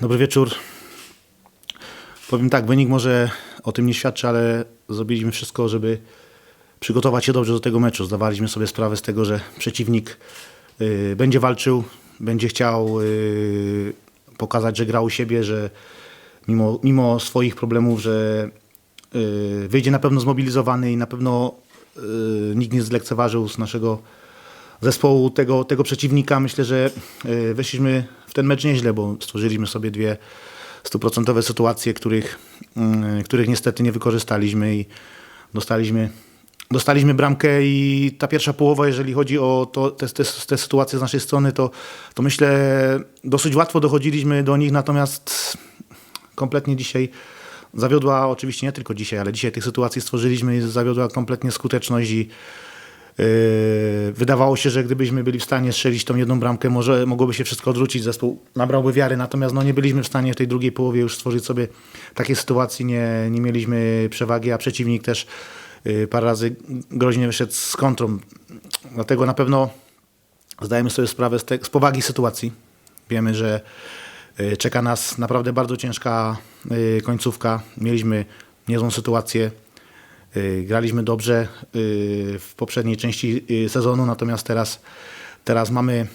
Dobry wieczór. Powiem tak, wynik może o tym nie świadczy, ale zrobiliśmy wszystko, żeby przygotować się dobrze do tego meczu. Zdawaliśmy sobie sprawę z tego, że przeciwnik y, będzie walczył, będzie chciał y, pokazać, że grał u siebie, że mimo, mimo swoich problemów, że y, wyjdzie na pewno zmobilizowany i na pewno y, nikt nie zlekceważył z naszego zespołu tego, tego przeciwnika. Myślę, że y, weszliśmy w ten mecz nieźle, bo stworzyliśmy sobie dwie stuprocentowe sytuacje, których, y, których niestety nie wykorzystaliśmy i dostaliśmy, dostaliśmy bramkę i ta pierwsza połowa, jeżeli chodzi o to, te, te, te sytuacje z naszej strony, to, to myślę dosyć łatwo dochodziliśmy do nich, natomiast kompletnie dzisiaj zawiodła, oczywiście nie tylko dzisiaj, ale dzisiaj tych sytuacji stworzyliśmy i zawiodła kompletnie skuteczność i Wydawało się, że gdybyśmy byli w stanie strzelić tą jedną bramkę, może mogłoby się wszystko odwrócić, zespół nabrałby wiary, natomiast no, nie byliśmy w stanie w tej drugiej połowie już stworzyć sobie takiej sytuacji, nie, nie mieliśmy przewagi, a przeciwnik też yy, parę razy groźnie wyszedł z kontrą. Dlatego na pewno zdajemy sobie sprawę z, te, z powagi sytuacji. Wiemy, że yy, czeka nas naprawdę bardzo ciężka yy, końcówka. Mieliśmy niezłą sytuację. Y, Graliśmy dobrze y, w poprzedniej części y, sezonu, natomiast teraz, teraz mamy,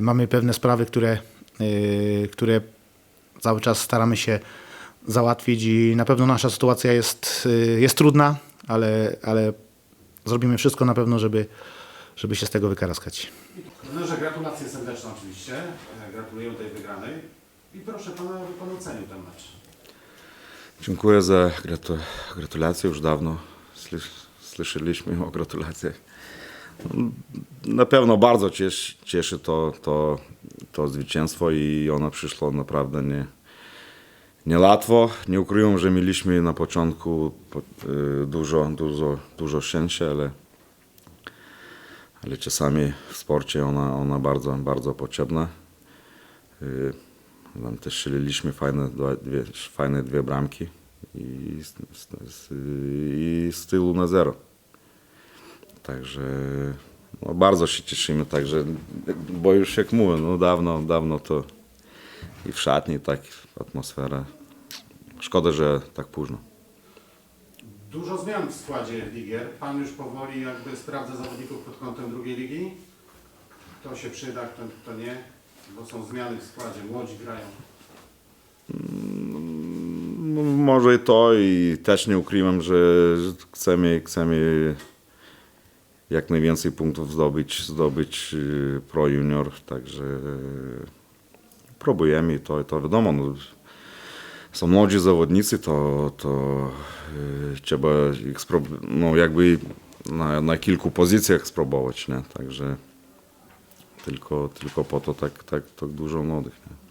mamy pewne sprawy, które, które cały czas staramy się załatwić i na pewno nasza sytuacja jest, jest trudna, ale, ale zrobimy wszystko na pewno, żeby, żeby się z tego wykaraskać. Trenerze, gratulacje serdeczne oczywiście. E, Gratuluję tej wygranej. I proszę pana, aby pan ten mecz. Dziękuję za gratu gratulacje. Już dawno słysz słyszeliśmy o gratulacjach. Na pewno bardzo cieszy, cieszy to, to, to zwycięstwo i ono przyszło naprawdę nie. Nie ukrywam, że mieliśmy na początku po- y, dużo, dużo, dużo szczęścia, ale, ale czasami w sporcie ona, ona bardzo, bardzo potrzebna. Tam też strzeliliśmy fajne, dwie, fajne dwie bramki i z, i z tyłu na zero. Także no, bardzo się cieszymy, także, bo już jak mówię, no dawno, dawno to i w szatni, tak atmosfera. Szkoda, że tak późno. Dużo zmian w składzie Ligier. Pan już powoli jakby sprawdza zawodników pod kątem drugiej ligi. Kto się przyda, kto, kto nie. Bo są zmiany w składzie. Młodzi grają. No, Może i to i też nie ukrywam, że chcemy, chcemy jak najwięcej punktów zdobyć, zdobyć y, pro junior, także próbujemy i to, to wiadomo. No, są młodzi zawodnicy, to, to y, trzeba ich no, jakby na, na kilku pozycjach spróbować, nie? także tylko, tylko po to tak, tak, tak dużo młodych. Nie?